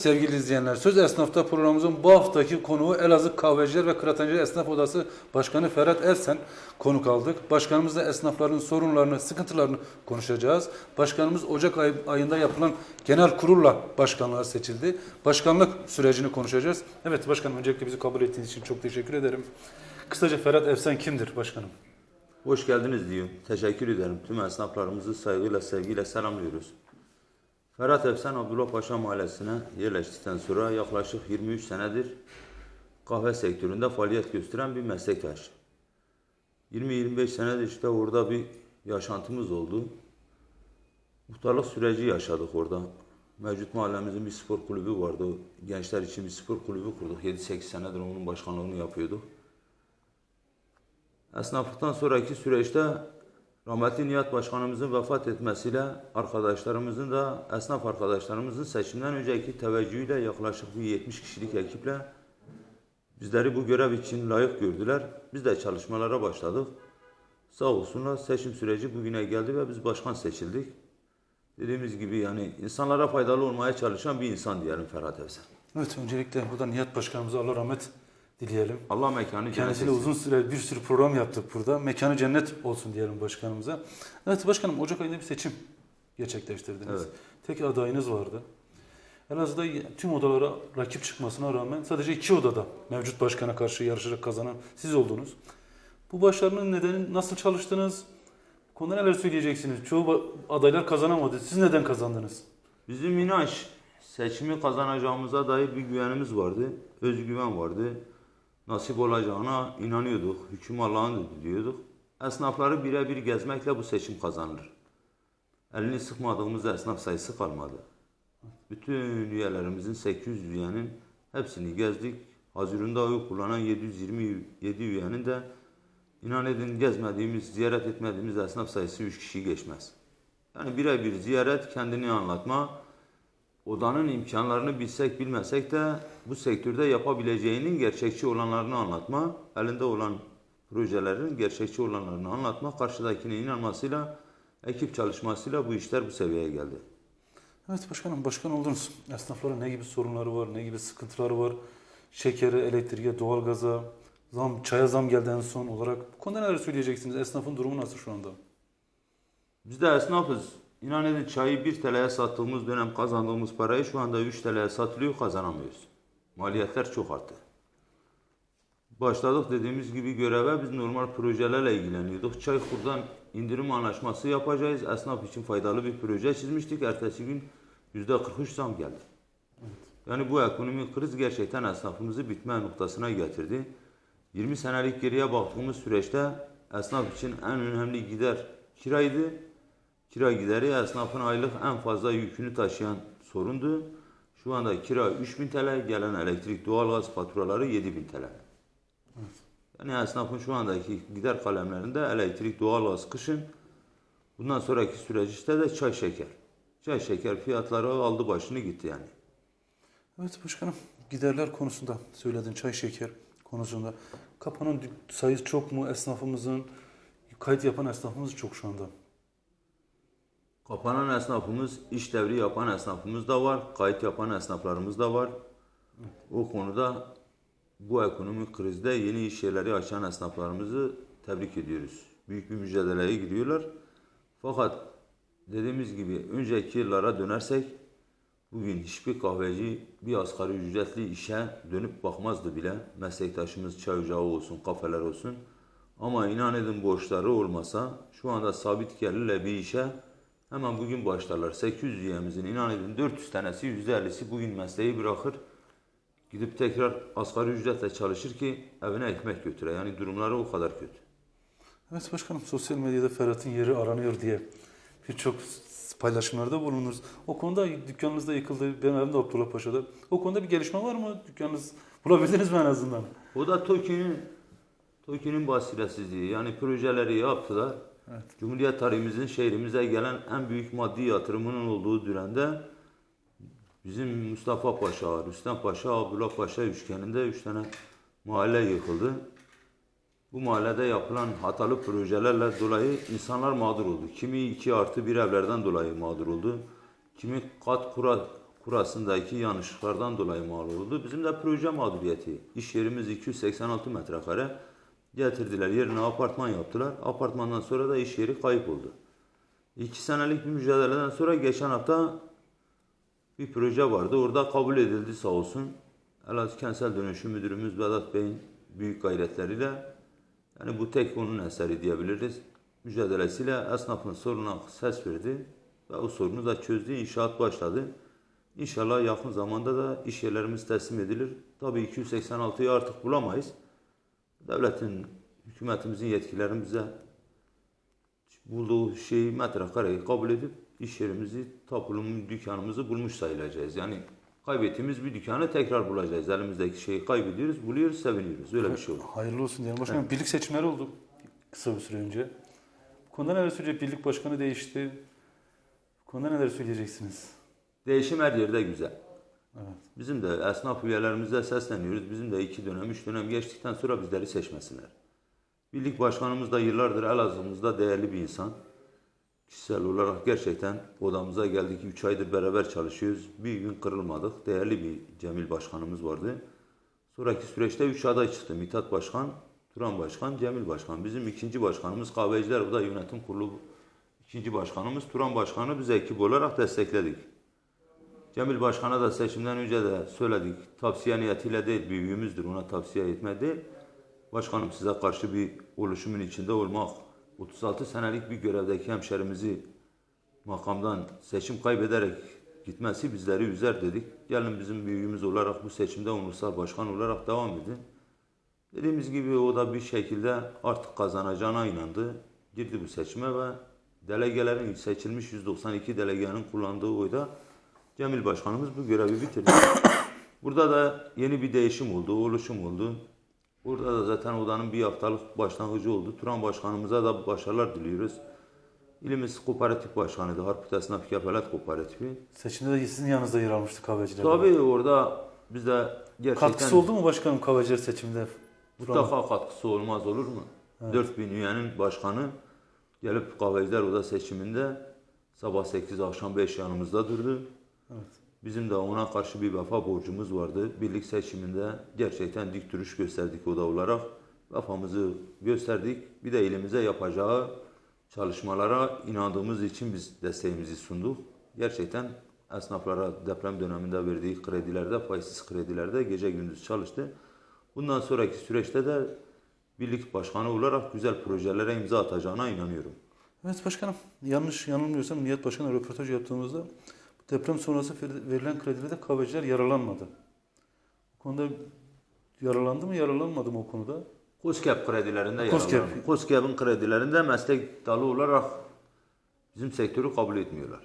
Sevgili izleyenler, Söz Esnaf'ta programımızın bu haftaki konuğu Elazığ Kahveciler ve Kıraathaneciler Esnaf Odası Başkanı Ferhat Elsen konuk aldık. Başkanımızla esnafların sorunlarını, sıkıntılarını konuşacağız. Başkanımız Ocak ay- ayında yapılan genel kurulla başkanlığa seçildi. Başkanlık sürecini konuşacağız. Evet başkanım öncelikle bizi kabul ettiğiniz için çok teşekkür ederim. Kısaca Ferhat Elsen kimdir başkanım? Hoş geldiniz diyorum. Teşekkür ederim. Tüm esnaflarımızı saygıyla, sevgiyle selamlıyoruz. Ferhat Efsen Abdullah Paşa Mahallesi'ne yerleştikten sonra yaklaşık 23 senedir kahve sektöründe faaliyet gösteren bir meslektaş. 20-25 senedir işte orada bir yaşantımız oldu. Muhtarlık süreci yaşadık orada. Mevcut mahallemizin bir spor kulübü vardı. Gençler için bir spor kulübü kurduk. 7-8 senedir onun başkanlığını yapıyorduk. Esnaflıktan sonraki süreçte rahmetli Nihat Başkanımızın vefat etmesiyle arkadaşlarımızın da esnaf arkadaşlarımızın seçimden önceki teveccühüyle yaklaşık bir 70 kişilik ekiple bizleri bu görev için layık gördüler. Biz de çalışmalara başladık. Sağ olsunlar seçim süreci bugüne geldi ve biz başkan seçildik. Dediğimiz gibi yani insanlara faydalı olmaya çalışan bir insan diyelim Ferhat Evsen. Evet öncelikle buradan Nihat Başkanımıza Allah rahmet dileyelim. Allah mekanı cennet Kendisiyle uzun süre bir sürü program yaptık burada. Mekanı cennet olsun diyelim başkanımıza. Evet başkanım Ocak ayında bir seçim gerçekleştirdiniz. Evet. Tek adayınız vardı. Elazığ'da tüm odalara rakip çıkmasına rağmen sadece iki odada mevcut başkana karşı yarışarak kazanan siz oldunuz. Bu başarının nedeni nasıl çalıştınız? Konuda neler söyleyeceksiniz? Çoğu adaylar kazanamadı. Siz neden kazandınız? Bizim inanç seçimi kazanacağımıza dair bir güvenimiz vardı. Özgüven vardı. Nasip olacağına inanıyorduk. Hüküm Allah'ın diyorduk. Esnafları birebir gezmekle bu seçim kazanılır. Elini sıkmadığımız esnaf sayısı kalmadı. Bütün üyelerimizin 800 üyenin hepsini gezdik. Hazırında oy kullanan 727 üyenin de inan edin gezmediğimiz, ziyaret etmediğimiz esnaf sayısı 3 kişiyi geçmez. Yani birebir ziyaret, kendini anlatma, odanın imkanlarını bilsek bilmesek de bu sektörde yapabileceğinin gerçekçi olanlarını anlatma, elinde olan projelerin gerçekçi olanlarını anlatma, karşıdakine inanmasıyla, ekip çalışmasıyla bu işler bu seviyeye geldi. Evet başkanım başkan oldunuz. Esnafların ne gibi sorunları var, ne gibi sıkıntıları var? Şekere, elektriğe, doğalgaza, zam, çaya zam geldi en son olarak. Bu konuda neler söyleyeceksiniz? Esnafın durumu nasıl şu anda? Biz de esnafız. İnan edin çayı 1 TL'ye sattığımız dönem kazandığımız parayı şu anda 3 TL'ye satılıyor kazanamıyoruz. Maliyetler çok arttı. Başladık dediğimiz gibi göreve biz normal projelerle ilgileniyorduk. Çaykur'dan indirim anlaşması yapacağız. Esnaf için faydalı bir proje çizmiştik. Ertesi gün %43 zam geldi. Yani bu ekonomik kriz gerçekten esnafımızı bitme noktasına getirdi. 20 senelik geriye baktığımız süreçte esnaf için en önemli gider kiraydı. Kira gideri esnafın aylık en fazla yükünü taşıyan sorundu. Şu anda kira 3000 TL, gelen elektrik, doğalgaz faturaları 7000 TL. Yani esnafın şu andaki gider kalemlerinde elektrik, doğalgaz kışın. Bundan sonraki süreçte de çay şeker. Çay şeker fiyatları aldı başını gitti yani. Evet başkanım giderler konusunda söyledin çay şeker konusunda. Kapanan sayısı çok mu esnafımızın? Kayıt yapan esnafımız çok şu anda. Kapanan esnafımız, iş devri yapan esnafımız da var, kayıt yapan esnaflarımız da var. O konuda bu ekonomik krizde yeni iş yerleri açan esnaflarımızı tebrik ediyoruz. Büyük bir mücadeleye giriyorlar. Fakat dediğimiz gibi önceki yıllara dönersek bugün hiçbir kahveci bir asgari ücretli işe dönüp bakmazdı bile. Meslektaşımız çay ocağı olsun, kafeler olsun. Ama inan edin borçları olmasa şu anda sabit gelirle bir işe hemen bugün başlarlar. 800 üyemizin inan edin 400 tanesi %50'si bugün mesleği bırakır. Gidip tekrar asgari ücretle çalışır ki evine ekmek götüre. Yani durumları o kadar kötü. Evet başkanım sosyal medyada Ferhat'ın yeri aranıyor diye birçok paylaşımlarda bulunuruz. O konuda dükkanınız da yıkıldı. Benim evim de Abdullah Paşa'da. O konuda bir gelişme var mı? Dükkanınız bulabildiniz mi en azından? O da TOKİ'nin TOKİ'nin basiretsizliği. Yani projeleri yaptılar. Evet. Cumhuriyet tarihimizin şehrimize gelen en büyük maddi yatırımının olduğu dönemde bizim Mustafa Paşa, Rüstem Paşa, Abdullah Paşa üçgeninde üç tane mahalle yıkıldı. Bu mahallede yapılan hatalı projelerle dolayı insanlar mağdur oldu. Kimi iki artı bir evlerden dolayı mağdur oldu. Kimi kat kura, kurasındaki yanlışlıklardan dolayı mal oldu. Bizim de proje mağduriyeti. İş yerimiz 286 metrekare. Getirdiler yerine apartman yaptılar. Apartmandan sonra da iş yeri kayıp oldu. İki senelik bir mücadeleden sonra geçen hafta bir proje vardı. Orada kabul edildi sağ olsun. Elazığ Kentsel Dönüşüm Müdürümüz Vedat Bey'in büyük gayretleriyle yani bu tek onun eseri diyebiliriz. Mücadelesiyle esnafın sorununa ses verdi ve o sorunu da çözdü. İnşaat başladı. İnşallah yakın zamanda da iş yerlerimiz teslim edilir. Tabii 286'yı artık bulamayız. Devletin, hükümetimizin yetkilerimize bulduğu şeyi metrekareyi kabul edip iş yerimizi, tapulumu, dükkanımızı bulmuş sayılacağız. Yani kaybettiğimiz bir dükkanı tekrar bulacağız. Elimizdeki şeyi kaybediyoruz, buluyoruz, seviniyoruz. Öyle bir şey olur. Hayırlı olsun diyelim. Başkanım birlik seçimleri oldu kısa bir süre önce. Bu konuda neler söyleyecek? Birlik başkanı değişti. Bu konuda neler söyleyeceksiniz? Değişim her yerde güzel. Bizim de esnaf üyelerimize sesleniyoruz. Bizim de iki dönem, üç dönem geçtikten sonra bizleri seçmesinler. Birlik başkanımız da yıllardır Elazığ'ımızda değerli bir insan. Kişisel olarak gerçekten odamıza geldik. Üç aydır beraber çalışıyoruz. Bir gün kırılmadık. Değerli bir Cemil başkanımız vardı. Sonraki süreçte üç aday çıktı. Mithat Başkan, Turan Başkan, Cemil Başkan. Bizim ikinci başkanımız kahveciler, o da yönetim kurulu ikinci başkanımız Turan Başkanı biz ekip olarak destekledik. Cemil Başkan'a da seçimden önce de söyledik. Tavsiye niyetiyle değil, büyüğümüzdür. Ona tavsiye etme değil. Başkanım size karşı bir oluşumun içinde olmak, 36 senelik bir görevdeki hemşerimizi makamdan seçim kaybederek gitmesi bizleri üzer dedik. Gelin bizim büyüğümüz olarak bu seçimde ulusal başkan olarak devam edin. Dediğimiz gibi o da bir şekilde artık kazanacağına inandı. Girdi bu seçime ve delegelerin seçilmiş 192 delegenin kullandığı oyda Cemil Başkanımız bu görevi bitirdi. Burada da yeni bir değişim oldu, oluşum oldu. Burada da zaten odanın bir haftalık başlangıcı oldu. Turan Başkanımıza da başarılar diliyoruz. İlimiz kooperatif başkanıydı. Harput Esnaf Kefalet Kooperatifi. Seçimde de sizin yanınızda yer almıştı kahveciler. Tabii orada biz de gerçekten Katkısı oldu mu başkanım kahveciler seçimde? mutlaka katkısı olmaz olur mu? 4000 üyenin başkanı gelip kahveciler oda seçiminde sabah 8 akşam 5 yanımızda durdu. Evet. Bizim de ona karşı bir vefa borcumuz vardı. Birlik seçiminde gerçekten dik duruş gösterdik oda olarak. Vefamızı gösterdik. Bir de elimize yapacağı çalışmalara inandığımız için biz desteğimizi sunduk. Gerçekten esnaflara deprem döneminde verdiği kredilerde, faizsiz kredilerde gece gündüz çalıştı. Bundan sonraki süreçte de birlik başkanı olarak güzel projelere imza atacağına inanıyorum. Evet başkanım. Yanlış yanılmıyorsam Nihat Başkan'la röportaj yaptığımızda deprem sonrası ver- verilen kredilerde kahveciler yaralanmadı. Bu konuda yaralandı mı yaralanmadı mı o konuda? COSGAP kredilerinde COSGAP. yararlanıyor. COSGAP'ın kredilerinde meslek dalı olarak bizim sektörü kabul etmiyorlar.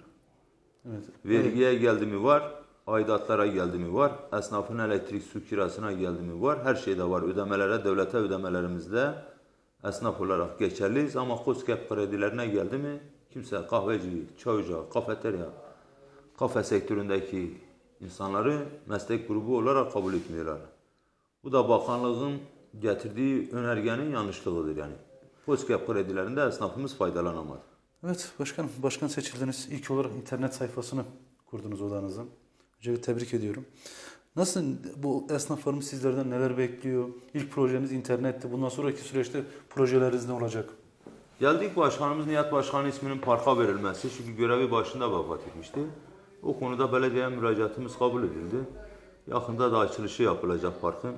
Evet. Vergiye geldi mi var, aidatlara geldi mi var, esnafın elektrik su kirasına geldi mi var, her şeyde var. Ödemelere, devlete ödemelerimizde esnaf olarak geçerliyiz ama COSGAP kredilerine geldi mi kimse kahveci, çay ocağı, kafeterya, kafe sektöründeki insanları meslek grubu olarak kabul etmiyorlar. Bu da bakanlığın getirdiği önergenin yanlışlığıdır yani. COSGAP kredilerinde esnafımız faydalanamadı. Evet başkanım. Başkan seçildiniz. İlk olarak internet sayfasını kurdunuz odanızın. Önce bir tebrik ediyorum. Nasıl bu esnaflarımız sizlerden neler bekliyor? İlk projeniz internetti. Bundan sonraki süreçte projeleriniz ne olacak? Geldik başkanımız Nihat Başkan isminin parka verilmesi çünkü görevi başında vefat etmişti. O konuda belediye müracaatımız kabul edildi. Yakında da açılışı yapılacak parkın.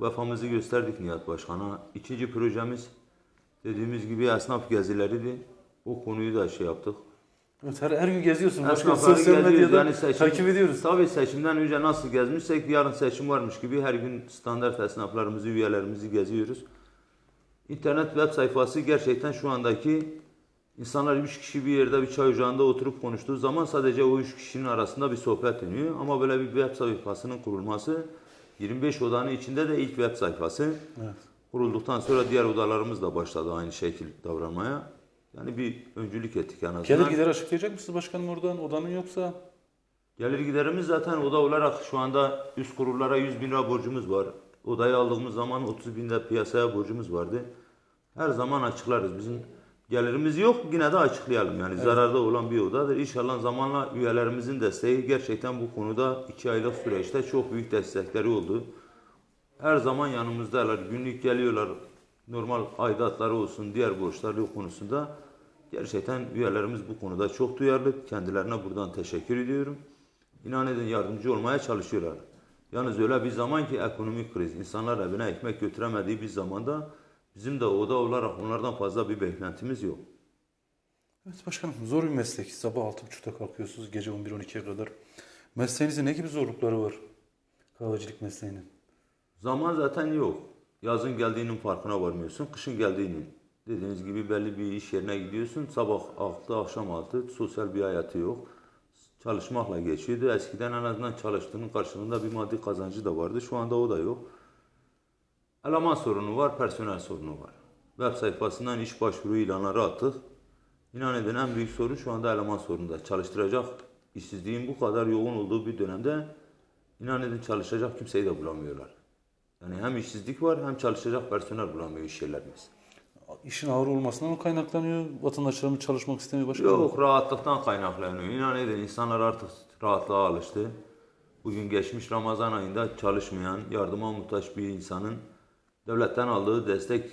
Vefamızı gösterdik Nihat Başkan'a. İkinci projemiz dediğimiz gibi esnaf gezileriydi. O konuyu da şey yaptık. Evet her, her gün geziyorsun. Esnafları sosyal medyada Yani seçim- takip ediyoruz. Tabii seçimden önce nasıl gezmişsek yarın seçim varmış gibi her gün standart esnaflarımızı, üyelerimizi geziyoruz. İnternet web sayfası gerçekten şu andaki insanlar üç kişi bir yerde bir çay ocağında oturup konuştuğu zaman sadece o üç kişinin arasında bir sohbet dönüyor. Ama böyle bir web sayfasının kurulması 25 odanın içinde de ilk web sayfası. Evet. Kurulduktan sonra diğer odalarımız da başladı aynı şekil davranmaya. Yani bir öncülük ettik en azından. Gelir gider açıklayacak mısınız başkanım oradan? Odanın yoksa? Gelir giderimiz zaten oda olarak şu anda üst kurullara 100 bin lira borcumuz var. Odayı aldığımız zaman 30 bin lira piyasaya borcumuz vardı. Her zaman açıklarız. Bizim gelirimiz yok yine de açıklayalım yani zararda olan bir odadır. İnşallah zamanla üyelerimizin desteği gerçekten bu konuda iki aylık süreçte çok büyük destekleri oldu. Her zaman yanımızdalar. Günlük geliyorlar. Normal aidatları olsun, diğer borçları konusunda gerçekten üyelerimiz bu konuda çok duyarlı. Kendilerine buradan teşekkür ediyorum. İnan edin yardımcı olmaya çalışıyorlar. Yalnız öyle bir zaman ki ekonomik kriz, insanlar evine ekmek götüremediği bir zamanda bizim de oda olarak onlardan fazla bir beklentimiz yok. Evet başkanım zor bir meslek. Sabah 6.30'da kalkıyorsunuz gece 11-12'ye kadar. Mesleğinizin ne gibi zorlukları var? Kahvecilik mesleğinin. Zaman zaten yok. Yazın geldiğinin farkına varmıyorsun, kışın geldiğinin. Dediğiniz gibi belli bir iş yerine gidiyorsun. Sabah 6, akşam 6, sosyal bir hayatı yok. Çalışmakla geçiyordu. Eskiden en azından çalıştığının karşılığında bir maddi kazancı da vardı. Şu anda o da yok. Eleman sorunu var, personel sorunu var. Web sayfasından iş başvuru ilanları attık. İnan edin en büyük sorun şu anda eleman sorununda. Çalıştıracak işsizliğin bu kadar yoğun olduğu bir dönemde inan edin çalışacak kimseyi de bulamıyorlar. Yani hem işsizlik var hem çalışacak personel bulamıyor iş yerlerimiz. İşin ağır olmasından mı kaynaklanıyor? Vatandaşlarımız çalışmak istemiyor başkanım. Yok rahatlıktan kaynaklanıyor. İnan edin insanlar artık rahatlığa alıştı. Bugün geçmiş Ramazan ayında çalışmayan, yardıma muhtaç bir insanın devletten aldığı destek,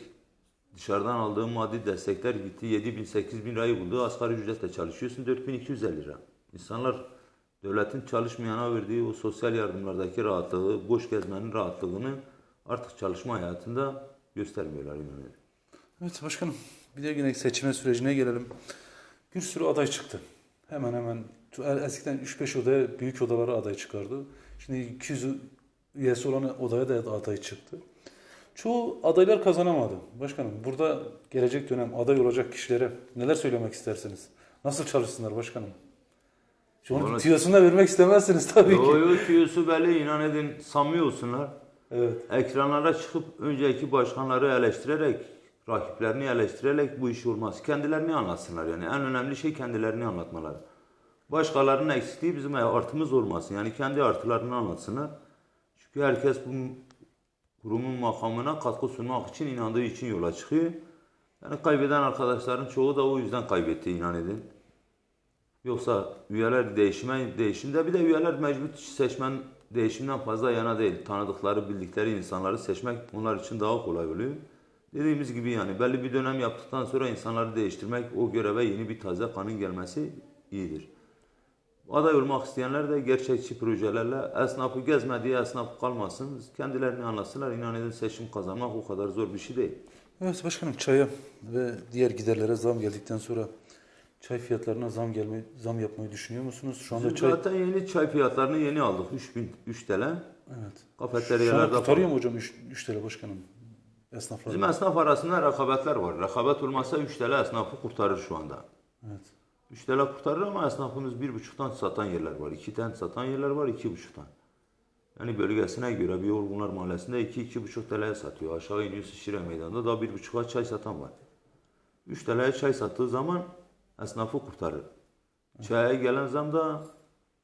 dışarıdan aldığı maddi destekler gitti. 7 bin, 8 bin lirayı buldu. Asgari ücretle çalışıyorsun 4250 lira. İnsanlar devletin çalışmayana verdiği o sosyal yardımlardaki rahatlığı, boş gezmenin rahatlığını artık çalışma hayatında göstermiyorlar edin. Evet başkanım. Bir de yine seçime sürecine gelelim. Bir sürü aday çıktı. Hemen hemen eskiden 3-5 odaya büyük odalara aday çıkardı. Şimdi 200 üyesi olan odaya da aday çıktı. Çoğu adaylar kazanamadı. Başkanım burada gelecek dönem aday olacak kişilere neler söylemek istersiniz? Nasıl çalışsınlar başkanım? Onun Vallahi- tüyosunu da vermek istemezsiniz tabii ki. Yo yo tüyosu belli inan edin samimi olsunlar. Evet. Ekranlara çıkıp önceki başkanları eleştirerek, rakiplerini eleştirerek bu iş olmaz. Kendilerini anlatsınlar yani. En önemli şey kendilerini anlatmaları. Başkalarının eksikliği bizim artımız olmasın. Yani kendi artılarını anlatsınlar. Çünkü herkes bu kurumun makamına katkı sunmak için inandığı için yola çıkıyor. Yani kaybeden arkadaşların çoğu da o yüzden kaybetti inan edin. Yoksa üyeler değişime değişimde bir de üyeler mecbur seçmen değişimden fazla yana değil. Tanıdıkları, bildikleri insanları seçmek onlar için daha kolay oluyor. Dediğimiz gibi yani belli bir dönem yaptıktan sonra insanları değiştirmek, o göreve yeni bir taze kanın gelmesi iyidir. Aday olmak isteyenler de gerçekçi projelerle esnafı gezmediği esnaf kalmasın. Kendilerini anlatsınlar. İnan edin seçim kazanmak o kadar zor bir şey değil. Evet başkanım çaya ve diğer giderlere zam geldikten sonra çay fiyatlarına zam gelme zam yapmayı düşünüyor musunuz? Şu anda çay zaten yeni çay fiyatlarını yeni aldık. 3000 3 TL. evet. Kafeteryalarda kurtarıyor mu hocam 3, 3 TL başkanım? Esnaflar. Bizim esnaf arasında rekabetler var. Rekabet olmazsa 3 TL esnafı kurtarır şu anda. Evet. 3 TL kurtarır ama esnafımız 1,5'tan satan yerler var. 2'den satan yerler var, 2,5'tan. Yani bölgesine göre bir Olgunlar Mahallesi'nde 2-2,5 TL'ye satıyor. Aşağı iniyorsun Şire Meydanı'nda da 1,5'a çay satan var. 3 TL'ye çay sattığı zaman esnafı kurtarır. Çaya gelen zam da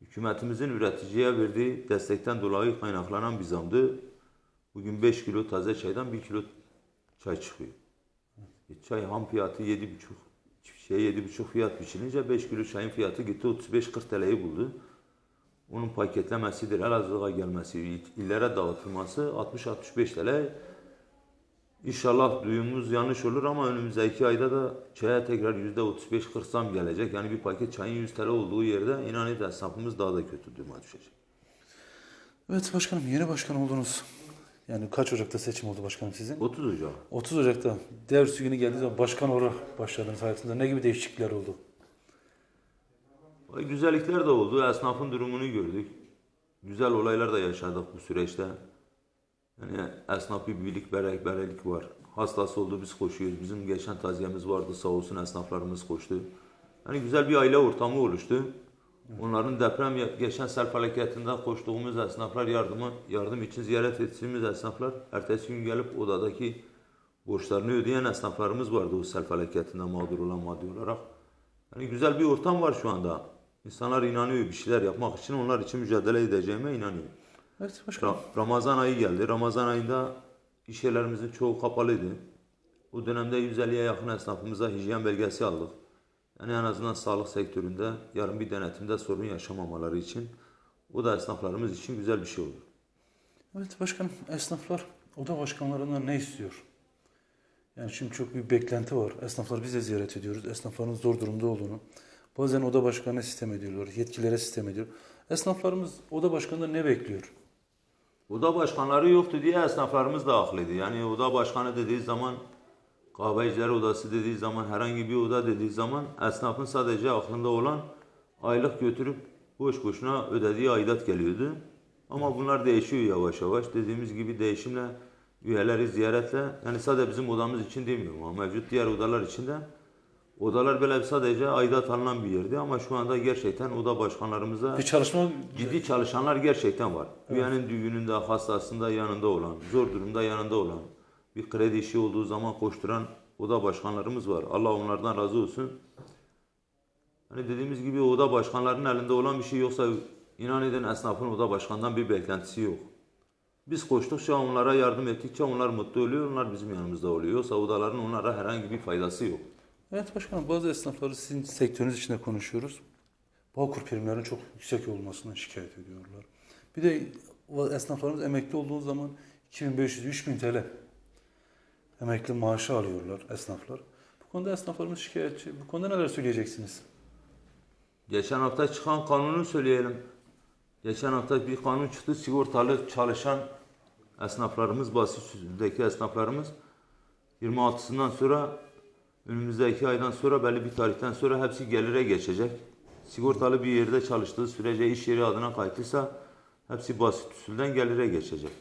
hükümetimizin üreticiye verdiği destekten dolayı kaynaklanan bir zamdı. Bugün 5 kilo taze çaydan 1 kilo çay çıkıyor. E, Çay ham fiyatı 7,5 şey 7,5 fiyat biçilince 5 kilo çayın fiyatı gitti 35-40 TL'yi buldu. Onun paketlemesidir, Elazığ'a gelmesi, illere dağıtılması 60-65 TL. İnşallah duyumumuz yanlış olur ama önümüzdeki ayda da çaya tekrar %35-40 zam gelecek. Yani bir paket çayın 100 TL olduğu yerde inan et daha da kötü duruma düşecek. Evet başkanım yeni başkan oldunuz. Yani kaç Ocak'ta seçim oldu başkanım sizin? 30 Ocak. 30 Ocak'ta devir günü geldiği zaman başkan olarak başladınız hayatında. Ne gibi değişiklikler oldu? Güzellikler de oldu. Esnafın durumunu gördük. Güzel olaylar da yaşadık bu süreçte. Yani esnaf bir birlik, beraberlik var. Hastası oldu biz koşuyoruz. Bizim geçen taziyemiz vardı sağ olsun esnaflarımız koştu. Yani güzel bir aile ortamı oluştu. Onların deprem geçen sel felaketinde koştuğumuz esnaflar yardımı yardım için ziyaret ettiğimiz esnaflar ertesi gün gelip odadaki borçlarını ödeyen esnaflarımız vardı o sel felaketinde mağdur olan maddi olarak. Yani güzel bir ortam var şu anda. İnsanlar inanıyor bir şeyler yapmak için onlar için mücadele edeceğime inanıyor. Evet başkanım. Ra- Ramazan ayı geldi. Ramazan ayında iş yerlerimizin çoğu kapalıydı. O dönemde 150'ye yakın esnafımıza hijyen belgesi aldık. Yani en azından sağlık sektöründe yarın bir denetimde sorun yaşamamaları için o da esnaflarımız için güzel bir şey olur. Evet başkanım esnaflar oda başkanlarından ne istiyor? Yani şimdi çok büyük beklenti var. Esnaflar biz de ziyaret ediyoruz. Esnafların zor durumda olduğunu. Bazen oda başkanına sistem ediyorlar. Yetkililere sistem ediyor. Esnaflarımız oda başkanından ne bekliyor? Oda başkanları yoktu diye esnaflarımız da haklıydı. Yani oda başkanı dediği zaman kahveciler odası dediği zaman herhangi bir oda dediği zaman esnafın sadece aklında olan aylık götürüp boş boşuna ödediği aidat geliyordu. Ama bunlar değişiyor yavaş yavaş. Dediğimiz gibi değişimle üyeleri ziyaretle yani sadece bizim odamız için demiyorum ama mevcut diğer odalar için de odalar böyle sadece aidat alınan bir yerdi ama şu anda gerçekten oda başkanlarımıza Bir çalışma Ciddi çalışanlar gerçekten var. Üyenin düğününde, hastasında yanında olan, zor durumda yanında olan, bir kredi işi olduğu zaman koşturan oda başkanlarımız var. Allah onlardan razı olsun. Hani dediğimiz gibi oda başkanlarının elinde olan bir şey yoksa inan edin esnafın oda başkandan bir beklentisi yok. Biz koştukça onlara yardım ettikçe onlar mutlu oluyor, onlar bizim yanımızda oluyor. Yoksa odaların onlara herhangi bir faydası yok. Evet başkanım bazı esnafları sizin sektörünüz içinde konuşuyoruz. Bağkur primlerinin çok yüksek olmasından şikayet ediyorlar. Bir de esnaflarımız emekli olduğu zaman 2500-3000 TL emekli maaşı alıyorlar esnaflar. Bu konuda esnaflarımız şikayetçi. Bu konuda neler söyleyeceksiniz? Geçen hafta çıkan kanunu söyleyelim. Geçen hafta bir kanun çıktı. Sigortalı çalışan esnaflarımız, basit yüzündeki esnaflarımız 26'sından sonra önümüzdeki aydan sonra belli bir tarihten sonra hepsi gelire geçecek. Sigortalı bir yerde çalıştığı sürece iş yeri adına kayıtlıysa hepsi basit usulden gelire geçecek.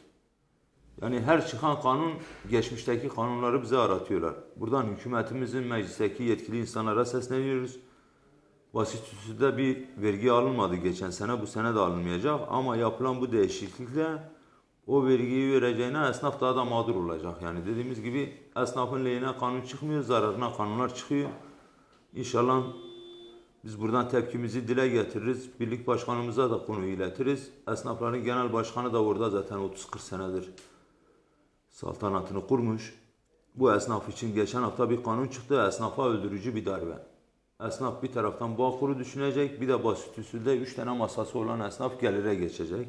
Yani her çıkan kanun geçmişteki kanunları bize aratıyorlar. Buradan hükümetimizin meclisteki yetkili insanlara sesleniyoruz. Basit usulde bir vergi alınmadı geçen sene, bu sene de alınmayacak ama yapılan bu değişiklikle o vergiyi vereceğine esnaf daha da mağdur olacak. Yani dediğimiz gibi esnafın lehine kanun çıkmıyor, zararına kanunlar çıkıyor. İnşallah biz buradan tepkimizi dile getiririz. Birlik başkanımıza da konuyu iletiriz. Esnafların genel başkanı da orada zaten 30-40 senedir saltanatını kurmuş. Bu esnaf için geçen hafta bir kanun çıktı. Esnafa öldürücü bir darbe. Esnaf bir taraftan Bağkur'u düşünecek, bir de basit usulde 3 tane masası olan esnaf gelire geçecek.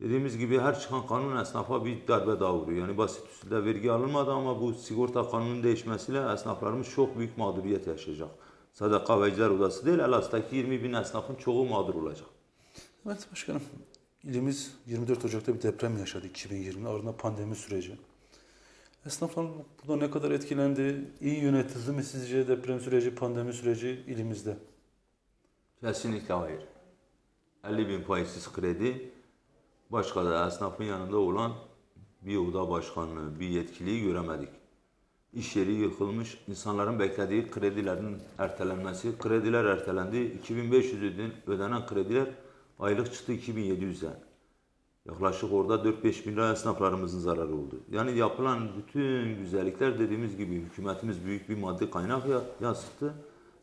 Dediğimiz gibi her çıkan kanun esnafa bir darbe daha vuruyor. Yani basit usulde vergi alınmadı ama bu sigorta kanunun değişmesiyle esnaflarımız çok büyük mağduriyet yaşayacak. Sadece kahveciler odası değil, Elazığ'daki 20 bin esnafın çoğu mağdur olacak. Evet başkanım. İlimiz 24 Ocak'ta bir deprem yaşadı 2020. Ardından pandemi süreci. Esnaflar burada ne kadar etkilendi? İyi yönetildi mi sizce deprem süreci, pandemi süreci ilimizde? Kesinlikle hayır. 50 bin faizsiz kredi başka da esnafın yanında olan bir oda başkanlığı, bir yetkiliyi göremedik. İş yeri yıkılmış, insanların beklediği kredilerin ertelenmesi, krediler ertelendi. 2500 öden- ödenen krediler aylık çıktı 2700'e. Yaklaşık orada 4-5 bin lira esnaflarımızın zararı oldu. Yani yapılan bütün güzellikler dediğimiz gibi hükümetimiz büyük bir maddi kaynak ya- yansıttı.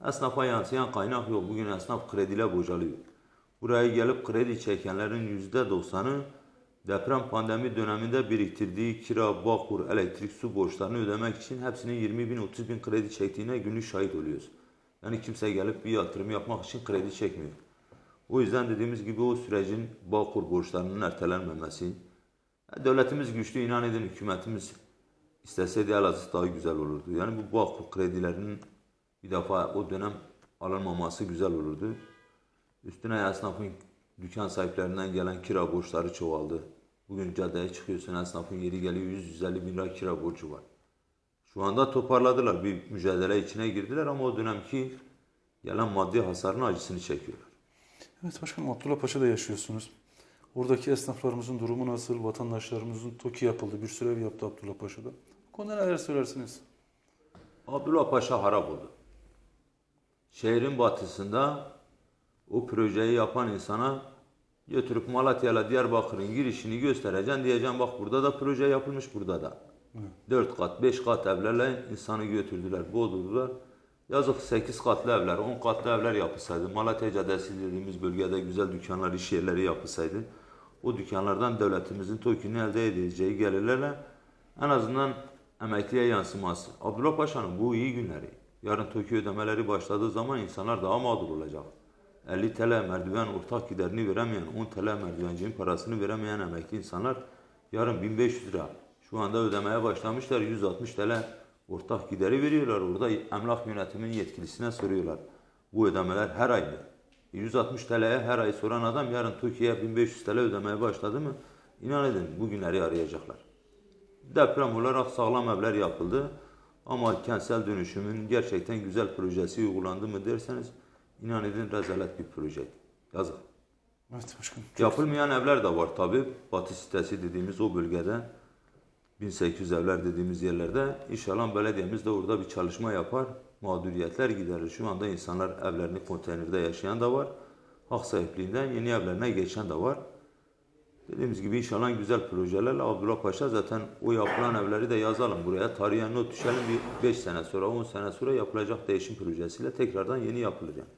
Esnafa yansıyan kaynak yok. Bugün esnaf krediyle bocalıyor. Buraya gelip kredi çekenlerin yüzde doksanı deprem pandemi döneminde biriktirdiği kira, bakur, elektrik, su borçlarını ödemek için hepsinin 20 bin, 30 bin kredi çektiğine günlük şahit oluyoruz. Yani kimse gelip bir yatırım yapmak için kredi çekmiyor. O yüzden dediğimiz gibi o sürecin Bağkur borçlarının ertelenmemesi, devletimiz güçlü inan edin hükümetimiz isteseydi Elazığ daha güzel olurdu. Yani bu Bağkur kredilerinin bir defa o dönem alınmaması güzel olurdu. Üstüne esnafın dükkan sahiplerinden gelen kira borçları çoğaldı. Bugün caddeye çıkıyorsun esnafın yeri geliyor 100-150 bin lira kira borcu var. Şu anda toparladılar bir mücadele içine girdiler ama o dönemki gelen maddi hasarın acısını çekiyorlar. Evet başkanım Abdullah Paşa'da yaşıyorsunuz. Oradaki esnaflarımızın durumu nasıl? Vatandaşlarımızın TOKİ yapıldı. Bir sürü ev yaptı Abdullah Paşa'da. Bu konuda neler söylersiniz? Abdullah Paşa harap oldu. Şehrin batısında o projeyi yapan insana götürüp Malatya'yla Diyarbakır'ın girişini göstereceksin. Diyeceksin bak burada da proje yapılmış burada da. Dört kat, beş kat evlerle insanı götürdüler, boğdurdular. Yazık sekiz katlı evler, on katlı evler yapılsaydı, Malatya Caddesi dediğimiz bölgede güzel dükkanlar, iş yerleri yapılsaydı, o dükkanlardan devletimizin TOKİ'ni elde edeceği gelirlerle en azından emekliye yansıması. Abdullah Paşa'nın bu iyi günleri. Yarın TOKİ ödemeleri başladığı zaman insanlar daha mağdur olacak. 50 TL merdiven ortak giderini veremeyen, 10 TL merdivencinin parasını veremeyen emekli insanlar yarın 1500 lira. Şu anda ödemeye başlamışlar 160 TL ortak gideri veriyorlar. Orada emlak yönetiminin yetkilisine soruyorlar. Bu ödemeler her ay mı? 160 TL'ye her ay soran adam yarın TOKİ'ye 1500 TL ödemeye başladı mı? İnan edin bu günleri arayacaklar. Deprem olarak sağlam evler yapıldı. Ama kentsel dönüşümün gerçekten güzel projesi uygulandı mı derseniz inan edin rezalet bir proje. Yazık. Evet başkanım. Yapılmayan evler de var tabi. Batı sitesi dediğimiz o bölgede 1800 evler dediğimiz yerlerde inşallah belediyemiz de orada bir çalışma yapar. Mağduriyetler giderir. Şu anda insanlar evlerini konteynerde yaşayan da var. Hak sahipliğinden yeni evlerine geçen de var. Dediğimiz gibi inşallah güzel projelerle Abdullah Paşa zaten o yapılan evleri de yazalım buraya. Tarihe not düşelim bir 5 sene sonra 10 sene sonra yapılacak değişim projesiyle tekrardan yeni yapılır yani.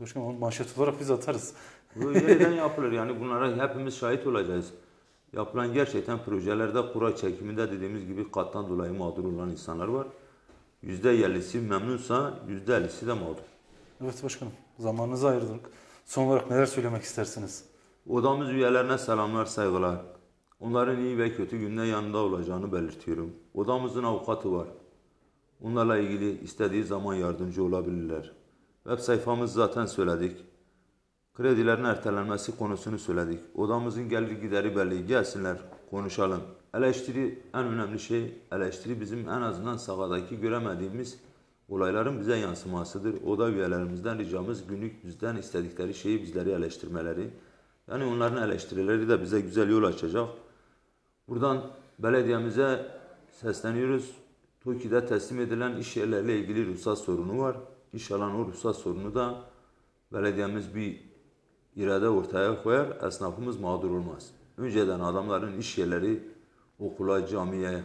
Başkanım manşet olarak biz atarız. Bu yeniden yapılır yani bunlara hepimiz şahit olacağız. Yapılan gerçekten projelerde kura çekiminde dediğimiz gibi kattan dolayı mağdur olan insanlar var. %50'si memnunsa %50'si de mağdur. Evet başkanım. Zamanınızı ayırdık. Son olarak neler söylemek istersiniz? Odamız üyelerine selamlar, saygılar. Onların iyi ve kötü günde yanında olacağını belirtiyorum. Odamızın avukatı var. Onlarla ilgili istediği zaman yardımcı olabilirler. Web sayfamız zaten söyledik. Kredilerin ertelenmesi konusunu söyledik. Odamızın gelir gideri belli. Gelsinler, konuşalım. Eleştiri en önemli şey, eleştiri bizim en azından sahadaki göremediğimiz olayların bize yansımasıdır. Oda üyelerimizden ricamız günlük bizden istedikleri şeyi bizleri eleştirmeleri. Yani onların eleştirileri de bize güzel yol açacak. Buradan belediyemize sesleniyoruz. TOKİ'de teslim edilen iş yerleriyle ilgili ruhsat sorunu var. İnşallah o ruhsat sorunu da belediyemiz bir irade ortaya koyar, esnafımız mağdur olmaz. Önceden adamların iş yerleri okula, camiye,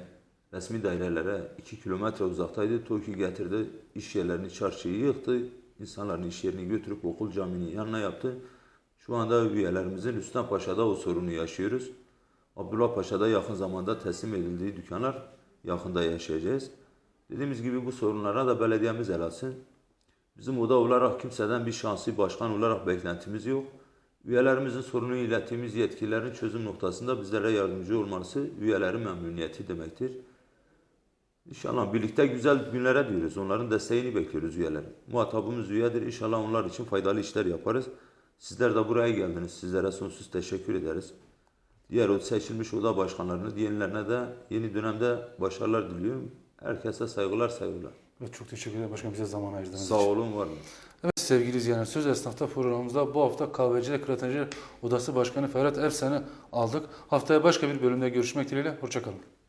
resmi dairelere 2 kilometre uzaktaydı. TOKİ getirdi, iş yerlerini, çarşıyı yıktı. İnsanların iş yerini götürüp okul caminin yanına yaptı. Şu anda üyelerimizin Rüstem Paşa'da o sorunu yaşıyoruz. Abdullah Paşa'da yakın zamanda teslim edildiği dükkanlar yakında yaşayacağız. Dediğimiz gibi bu sorunlara da belediyemiz el alsın. Bizim oda olarak kimseden bir şansı başkan olarak beklentimiz yok. Üyelerimizin sorunu ilettiğimiz yetkililerin çözüm noktasında bizlere yardımcı olması üyelerin memnuniyeti demektir. İnşallah birlikte güzel günlere diyoruz. Onların desteğini bekliyoruz üyeler. Muhatabımız üyedir. İnşallah onlar için faydalı işler yaparız. Sizler de buraya geldiniz. Sizlere sonsuz teşekkür ederiz. Diğer o seçilmiş oda başkanlarını, diğerlerine de yeni dönemde başarılar diliyorum. Herkese saygılar, saygılar. Evet çok teşekkür ederim başkanım bize zaman ayırdığınız Sağ için. olun, var olun. Evet sevgili izleyenler Söz Esnaf'ta programımızda bu hafta Kahveciler Kıraathancılar Odası Başkanı Ferhat Ersen'i aldık. Haftaya başka bir bölümde görüşmek dileğiyle. Hoşçakalın.